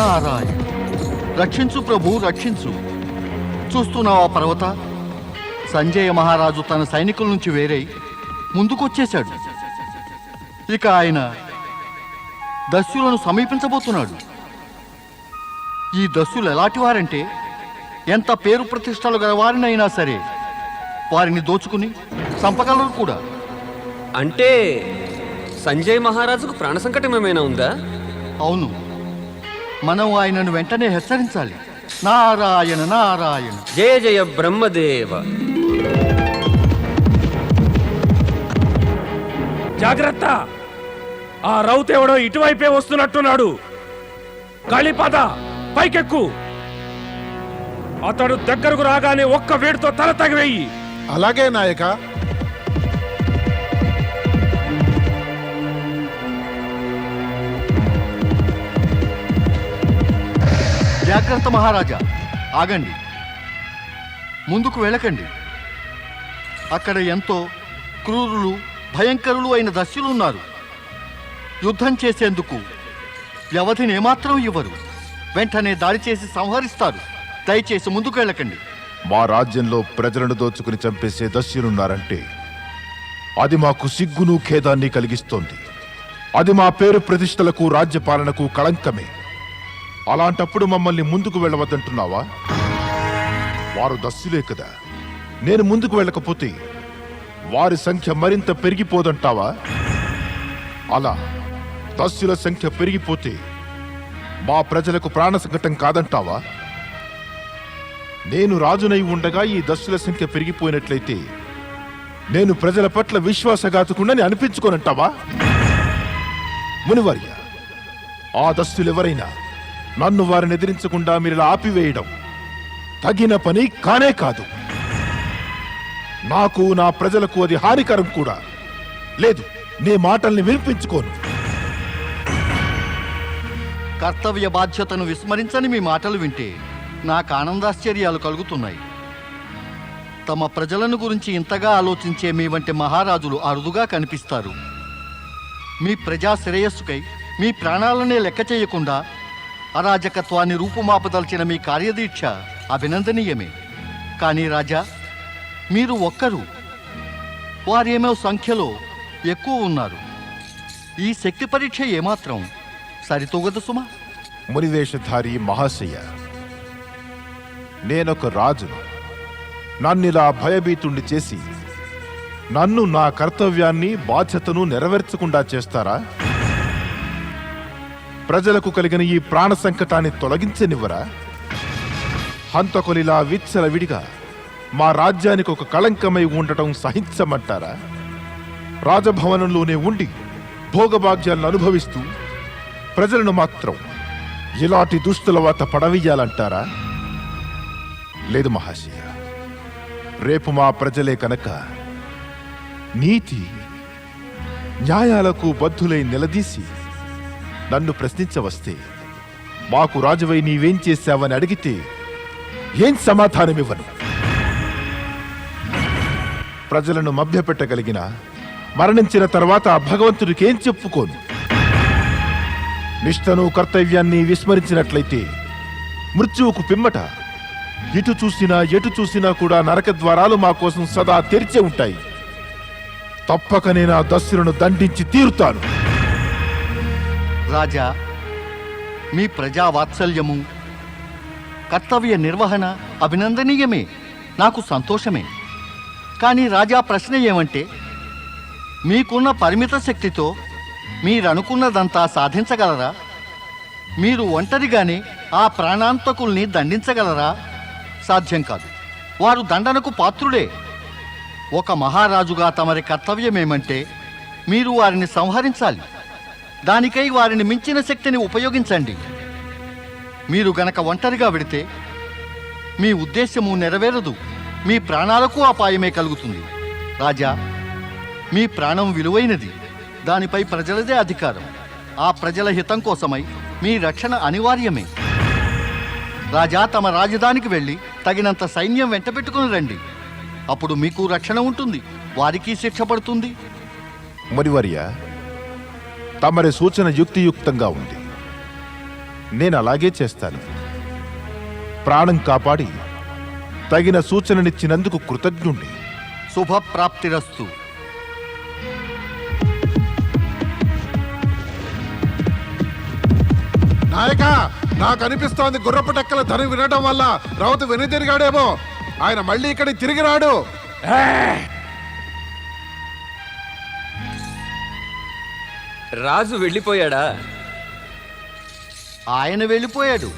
నారాయణ. రక్షించు ప్రభు రక్షించు. చూస్తున్నావా పర్వత. సంజయ మహారాజు తన సైనికుల నుంచి వేరై ముందుకొచ్చేశాడు. ఇక ఆయన దస్యులను సమీపించబోతున్నాడు. ఈ దస్యులు ఎలాంటి వారంటే ఎంత పేరు ప్రతిష్టలు గల వారినైనా సరే వారిని దోచుకుని చంపగలరు కూడా. అంటే సంజయ్ మహారాజుకు ప్రాణ సంకటం ఏమైనా ఉందా? అవును. మనం ఆయనను వెంటనే హెచ్చరించాలి. నారాయణ నారాయణ. జయ జయ బ్రహ్మదేవ. జాగ్రత్త! ఆ రౌత్ ఎవడో ఇటువైపే వస్తున్నట్టున్నాడు. కాళీపాద పైకెక్కు. అతడు దగ్గరకు రాగానే ఒక్క వేడితో తల తగివేయి. అలాగే నాయక. జాగ్రత్త మహారాజా. ఆగండి. ముందుకు వెళ్ళకండి. అక్కడ ఎంతో క్రూరులు భయంకరులు అయిన దస్యులు ఉన్నారు యుద్ధం చేసేందుకు వ్యవధిని ఏమాత్రం ఇవ్వరు. వెంటనే దాడి చేసి సంహరిస్తారు. దయచేసి ముందుకు వెళ్ళకండి. మా రాజ్యంలో ప్రజలను దోచుకుని చంపేసే దస్యులున్నారంటే అది మాకు సిగ్గును ఖేదాన్ని కలిగిస్తోంది. అది మా పేరు ప్రతిష్టలకు రాజ్యపాలనకు కళంకమే. అలాంటప్పుడు మమ్మల్ని ముందుకు వెళ్ళవద్దంటున్నావా? వారు దస్సులే కదా. నేను ముందుకు వెళ్ళకపోతే వారి సంఖ్య మరింత పెరిగిపోదంటావా? అలా దస్యుల సంఖ్య పెరిగిపోతే మా ప్రజలకు ప్రాణ సంకటం కాదంటావా? నేను రాజునై ఉండగా ఈ దస్యుల సంఖ్య పెరిగిపోయినట్లయితే నేను ప్రజల పట్ల విశ్వాసఘాతకుండని అనిపించుకోనంటావా? మునివర్య ఆ దస్యులెవరైనా నన్ను వారిని ఎదిరించకుండా మీరు ఇలా ఆపివేయడం తగిన పని కానే కాదు. నాకు నా ప్రజలకు అది హానికరం కూడా. లేదు నీ మాటల్ని వినిపించుకోను. కర్తవ్య బాధ్యతను విస్మరించని మీ మాటలు వింటే నాకు ఆనందాశ్చర్యాలు కలుగుతున్నాయి. తమ ప్రజలను గురించి ఇంతగా ఆలోచించే మీ వంటి మహారాజులు అరుదుగా కనిపిస్తారు. మీ ప్రజా శ్రేయస్సుకై మీ ప్రాణాలనే లెక్క చేయకుండా అరాజకత్వాన్ని రూపుమాపదల్చిన మీ కార్యదీక్ష అభినందనీయమే. కానీ రాజా మీరు ఒక్కరు వారేమో సంఖ్యలో ఎక్కువ ఉన్నారు. ఈ శక్తి పరీక్ష ఏమాత్రం సరితూగదు సుమా? మునివేషధారి మహాశయ నేనొక రాజును. నన్నిలా భయభీతుండి చేసి నన్ను నా కర్తవ్యాన్ని బాధ్యతను నెరవేర్చకుండా చేస్తారా? ప్రజలకు కలిగిన ఈ ప్రాణ సంకటాన్ని తొలగించనివ్వరా? హంతకొలిలా విచ్చలవిడిగా మా రాజ్యానికి ఒక కళంకమై ఉండటం సహించమంటారా? రాజభవనంలోనే ఉండి భోగభాగ్యాలను అనుభవిస్తూ ప్రజలను మాత్రం ఇలాంటి దుస్తుల వాత పడవేయాలంటారా? లేదు మహాశయ రేపు మా ప్రజలే కనుక నీతి న్యాయాలకు బద్ధులై నిలదీసి నన్ను ప్రశ్నించవస్తే మాకు రాజువై నీవేం చేశావని అడిగితే ఏం సమాధానమివ్వను? ప్రజలను మభ్యపెట్టగలిగిన మరణించిన తర్వాత భగవంతుడికి ఏం చెప్పుకోను? నిష్టను కర్తవ్యాన్ని విస్మరించినట్లయితే మృత్యువుకు పిమ్మట ఇటు చూసినా ఎటు చూసినా కూడా నరక ద్వారాలు మా కోసం సదా తెరిచే ఉంటాయి. తప్పక నేను ఆ దస్యులను దండించి తీరుతాను. రాజా మీ ప్రజా వాత్సల్యము కర్తవ్య నిర్వహణ అభినందనీయమే నాకు సంతోషమే. కానీ రాజా ప్రశ్న ఏమంటే మీకున్న పరిమిత శక్తితో మీరనుకున్నదంతా సాధించగలరా? మీరు ఒంటరిగానే ఆ ప్రాణాంతకుల్ని దండించగలరా? సాధ్యం కాదు. వారు దండనకు పాత్రుడే ఒక మహారాజుగా తమరి కర్తవ్యమేమంటే మీరు వారిని సంహరించాలి. దానికై వారిని మించిన శక్తిని ఉపయోగించండి. మీరు గనక ఒంటరిగా వెడితే మీ ఉద్దేశ్యము నెరవేరదు. మీ ప్రాణాలకు అపాయమే కలుగుతుంది. రాజా మీ ప్రాణం విలువైనది. దానిపై ప్రజలదే అధికారం. ఆ ప్రజల హితం కోసమై మీ రక్షణ అనివార్యమే. రాజా తమ రాజధానికి వెళ్ళి తగినంత సైన్యం వెంటబెట్టుకుని రండి. అప్పుడు మీకు రక్షణ ఉంటుంది. వారికి శిక్ష పడుతుంది. మునివర్య తమరి సూచన యుక్తియుక్తంగా ఉంది. నేను అలాగే చేస్తాను. ప్రాణం కాపాడి తగిన సూచననిచ్చినందుకు కృతజ్ఞుణ్ణి. శుభప్రాప్తిరస్తు. నాయక నాకు అనిపిస్తోంది గుర్రపు టెక్కల ధని వినడం వల్ల రౌతు వెనుదిరిగాడేమో. ఆయన మళ్ళీ ఇక్కడికి తిరిగి రాడు. రాజు వెళ్ళిపోయాడా? ఆయన వెళ్ళిపోయాడు.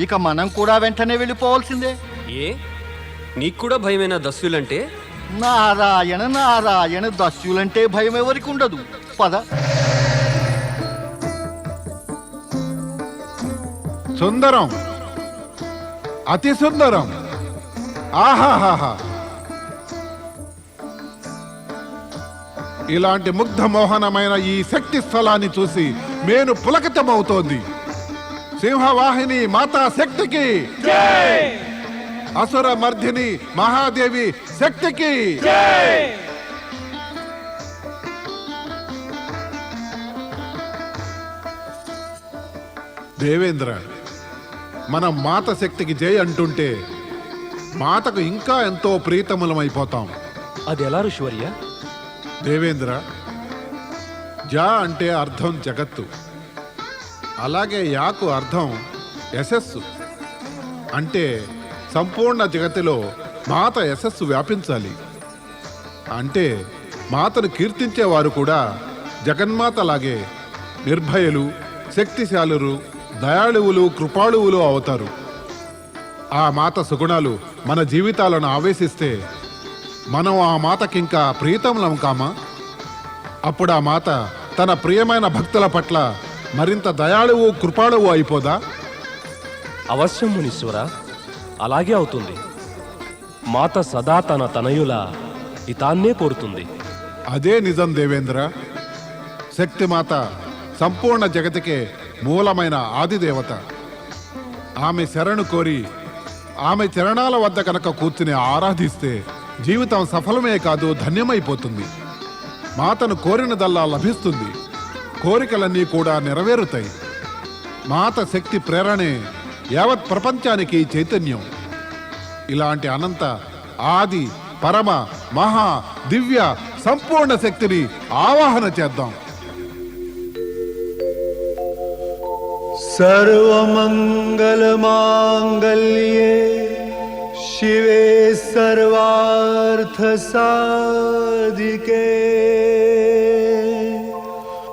ఇక మనం కూడా వెంటనే వెళ్ళిపోవాల్సిందే. ఏ? నీకు కూడా భయమేనా దస్యులంటే? నారాయణ నారాయణ దస్యులంటే భయం ఎవరికి ఉండదు. పద. సుందరం. అతి సుందరం. ఆహాహాహా. ఇలాంటి ముగ్ధ మోహనమైన ఈ శక్తి స్థలాన్ని చూసి మేను పులకితమవుతోంది. సింహవాహిని మాతా శక్తికి! అసుర మర్ధిని మహాదేవి శక్తికి! దేవేంద్ర మనం మాత శక్తికి జై అంటుంటే మాతకు ఇంకా ఎంతో ప్రీతములమైపోతాం. అది ఎలా ఋషివర్య? దేవేంద్ర జా అంటే అర్థం జగత్తు అలాగే యాకు అర్థం యశస్సు. అంటే సంపూర్ణ జగతిలో మాత యశస్సు వ్యాపించాలి. అంటే మాతను కీర్తించేవారు కూడా జగన్మాతలాగే నిర్భయలు శక్తిశాలురు దయాళువులు కృపాళువులు అవుతారు. ఆ మాత సుగుణాలు మన జీవితాలను ఆవేశిస్తే మనం ఆ మాతకింకా ప్రీతములం కామా? అప్పుడు ఆ మాత తన ప్రియమైన భక్తుల పట్ల మరింత దయాళువు కృపాళువు అయిపోదా? అవశ్యం మునీశ్వర అలాగే అవుతుంది. మాత సదా తన తనయుల హితాన్నే కోరుతుంది. అదే నిజం దేవేంద్ర. శక్తిమాత సంపూర్ణ జగతికే మూలమైన ఆదిదేవత. ఆమె శరణు కోరి ఆమె చరణాల వద్ద కనుక కూర్చుని ఆరాధిస్తే జీవితం సఫలమే కాదు ధన్యమైపోతుంది. మాతను కోరినదల్లా లభిస్తుంది. కోరికలన్నీ కూడా నెరవేరుతాయి. మాత శక్తి ప్రేరణే యావత్ ప్రపంచానికి చైతన్యం. ఇలాంటి అనంత ఆది పరమ మహా దివ్య సంపూర్ణ శక్తిని ఆవాహన చేద్దాం. సర్వమంగళమాంగళ్యే शिवे सर्वार्थसाधिके।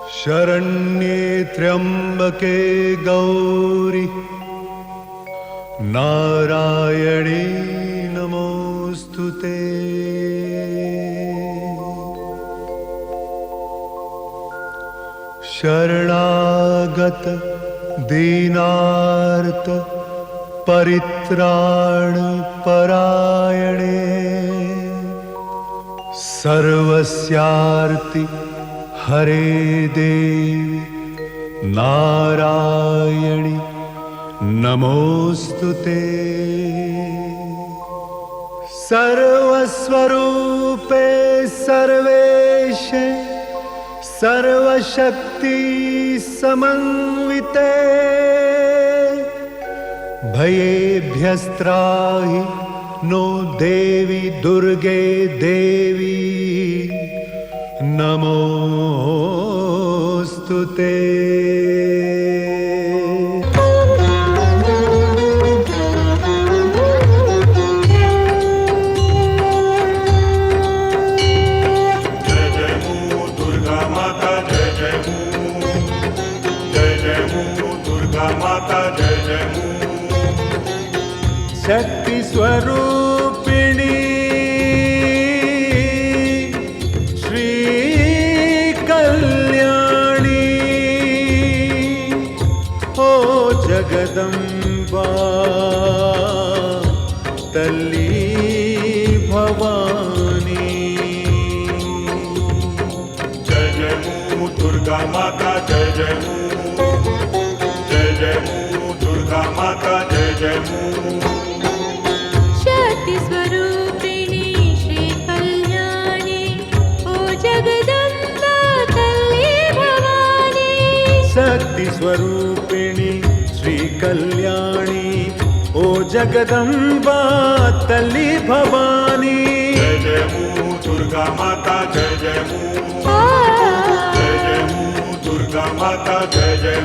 शरण्ये त्र्यम्बके गौरि। नारायणे नमोऽस्तु ते। शरणागत दीनार्त परित्राण परायणे सर्वस्यार्ति हरे देवी नारायणि नमोऽस्तु ते। सर्वस्वरूपे सर्वेशे सर्वशक्ति समन्विते भयेभ्यस्त्राहि नो देवी दुर्गे देवी। नमोऽस्तु ते णी श्री कल्याणी ओ जगदम्बा तली भवानी। जय जय मू दुर्गा माता, जय जय जय जय मू दुर्गा माता, जय जय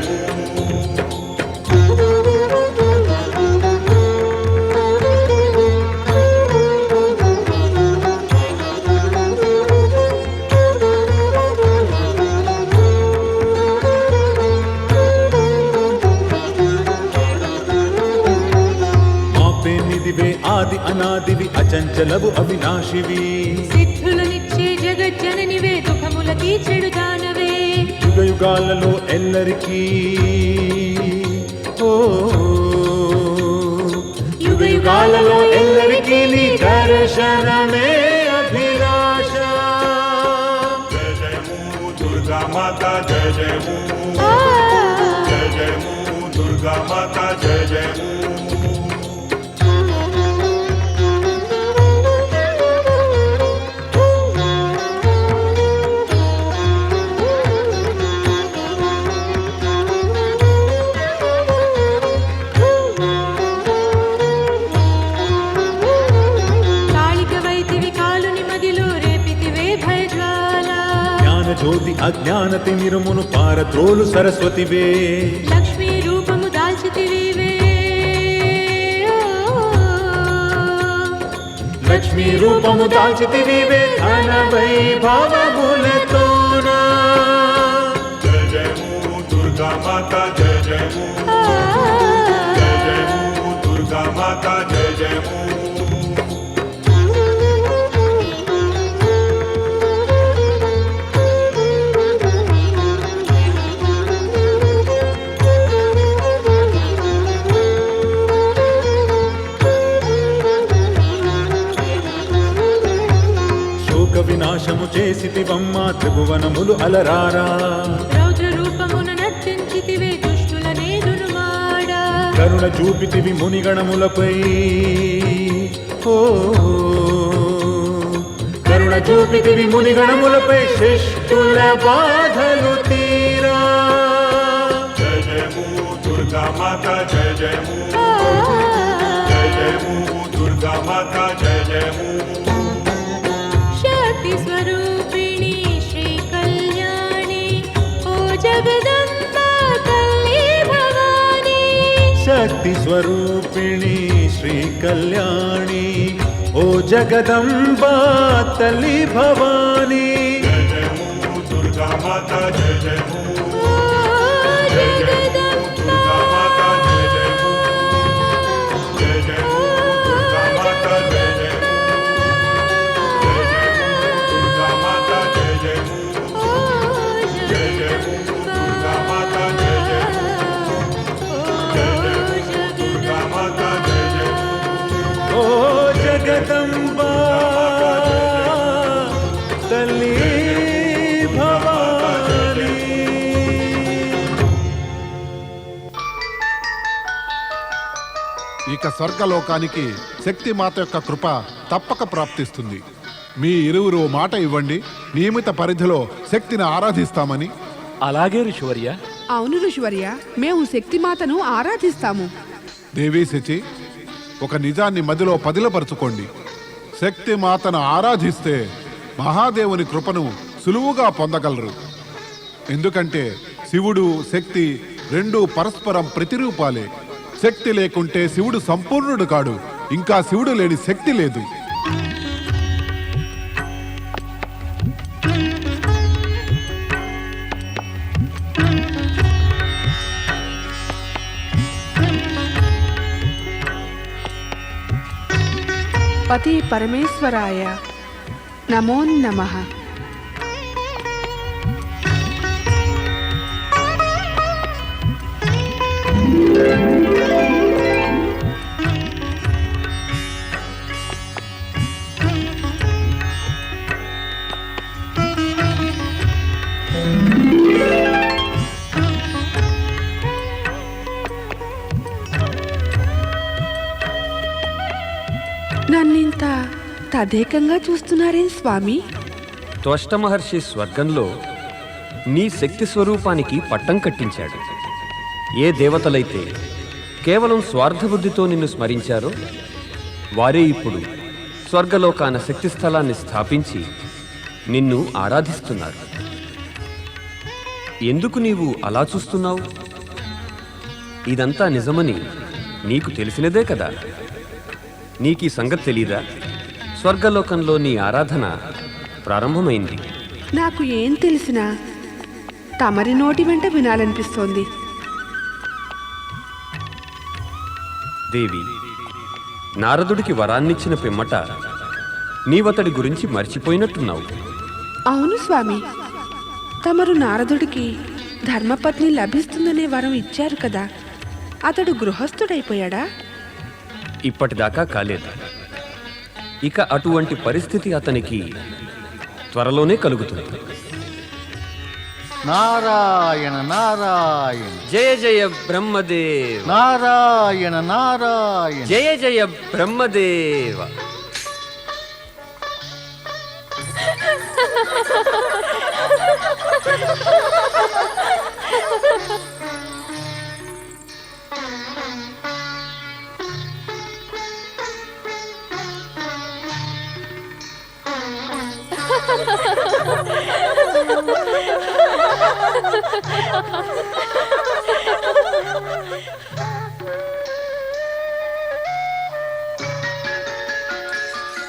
ఆది అనాదివి అచంచలవు అవినాశివి. సిద్ధులనిచ్చే జగజ్జననివే దుఃఖములకి చెడు దానవే. యుగయుగాలలో ఎల్లరికీ. ఓ యుగయుగాలలో ఎల్లరికీ నీ దర్శనమే అభిలాష. జయ జయము దుర్గా మాత జయ జయ జయ జయ దుర్గా మాత జయ జయము జ్ఞాన జ్యోతి అజ్ఞాన తిమిరుమును పారత్రోలు సరస్వతివే. లక్ష్మీ రూపము దాల్చితివే లక్ష్మీ రూపము దాల్చితివే ధన వైభవములతో దుర్గా మాత జయ జయము. జయ జయము దుర్గా మాత జయ జయము. భువనములు అలరారా. రౌద్ర రూపమును నర్చించితివే దుష్టులనే దునుమాడా కరుణ చూపితివి మునిగణములపై. కరుణ చూపితివి మునిగణములపై శిష్ఠుల బాధలు తీరా. జయ జయము దుర్గా మాత జయ జయ దుర్గా మాత జయ జయము स्विणी श्री कल्याणी ओ जगदम्बा तलि भवानी। जय जय दुर्गा माता जय जय ఇక స్వర్గలోకానికి శక్తి మాత యొక్క కృప తప్పక ప్రాప్తిస్తుంది. మీ ఇరువురు మాట ఇవ్వండి. నియమిత పరిధిలో శక్తిని ఆరాధిస్తామని. అలాగే ఋషివర్య. అవును ఋషివర్య మేము శక్తిమాతను ఆరాధిస్తాము. దేవీ శచి ఒక నిజాన్ని మదిలో పదిలపరుచుకోండి. శక్తి మాతను ఆరాధిస్తే మహాదేవుని కృపను సులువుగా పొందగలరు. ఎందుకంటే శివుడు శక్తి రెండు పరస్పరం ప్రతిరూపాలే. శక్తి లేకుంటే శివుడు సంపూర్ణుడు కాడు. ఇంకా శివుడు లేని శక్తి లేదు. పతి పరమేశ్వరాయ. నమో నమః. నన్నింత తదేకంగా చూస్తున్నారేం స్వామి? త్వష్ట మహర్షి స్వర్గంలో నీ శక్తి స్వరూపానికి పట్టం కట్టించాడు. ఏ దేవతలైతే కేవలం స్వార్థబుద్ధితో నిన్ను స్మరించారో వారే ఇప్పుడు స్వర్గలోకాన శక్తి స్థలాన్ని స్థాపించి నిన్ను ఆరాధిస్తున్నారు. ఎందుకు నీవు అలా చూస్తున్నావు? ఇదంతా నిజమని నీకు తెలిసినదే కదా? నీకు ఈ సంగతి తెలీదా? స్వర్గలోకంలో నీ ఆరాధన ప్రారంభమైంది. నాకు ఏం తెలిసినా తమరి నోటి వెంట వినాలనిపిస్తోంది. దేవి నారదుడికి వరాన్నిచ్చిన పిమ్మట నీవతడి గురించి మర్చిపోయినట్టున్నావు. అవును స్వామి. తమరు నారదుడికి ధర్మపత్ని లభిస్తుందనే వరం ఇచ్చారు కదా. అతడు గృహస్థుడైపోయాడా? ఇప్పటిదాకా కాలేదు. ఇక అటువంటి పరిస్థితి అతనికి త్వరలోనే కలుగుతుంది. నారాయణ నారాయణ జయ జయ బ్రహ్మదేవ నారాయణ నారాయణ జయ జయ బ్రహ్మదేవ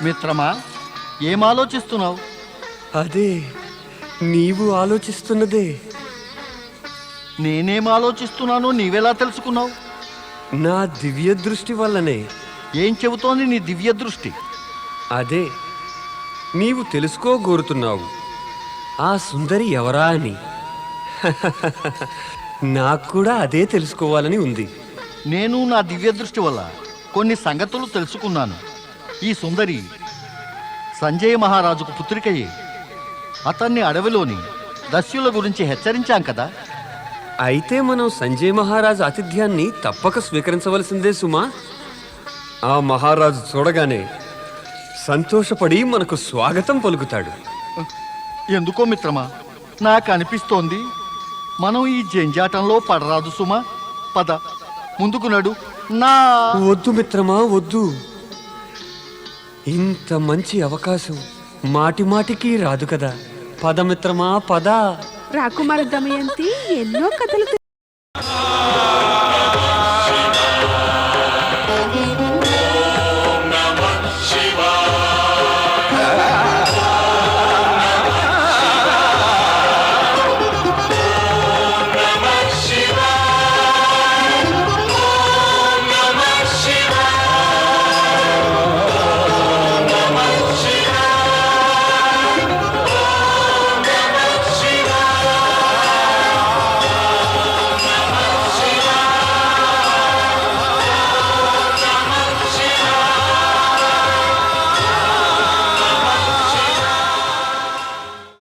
మిత్రమా ఏం ఆలోచిస్తున్నావు? అదే నీవు ఆలోచిస్తున్నదే. నేనేం ఆలోచిస్తున్నానో నీవెలా తెలుసుకున్నావు? నా దివ్య దృష్టి వల్లనే. ఏం చెబుతోంది నీ దివ్య దృష్టి? అదే నీవు తెలుసుకోగోరుతున్నావు. ఆ సుందరి ఎవరా అని. నాకు కూడా అదే తెలుసుకోవాలని ఉంది. నేను నా దివ్య దృష్టి వల్ల కొన్ని సంగతులు తెలుసుకున్నాను. ఈ సుందరి సంజయ్ మహారాజుకు పుత్రికయే. అతన్ని అడవిలోని దస్యుల గురించి హెచ్చరించాం కదా. అయితే మనం సంజయ్ మహారాజు ఆతిథ్యాన్ని తప్పక స్వీకరించవలసిందే సుమా. ఆ మహారాజు చూడగానే సంతోషపడి మనకు స్వాగతం పలుకుతాడు. ఎందుకో మిత్రమా నాకు అనిపిస్తోంది మనం ఈ జంజాటంలో పడరాదు సుమా. పద. ముందుకు నడు. నా. వద్దు మిత్రమా వద్దు. ఇంత మంచి అవకాశం మాటి మాటికి రాదు కదా. పద మిత్రమా పద. రాకుమార దమయంతి ఎన్నో కథలు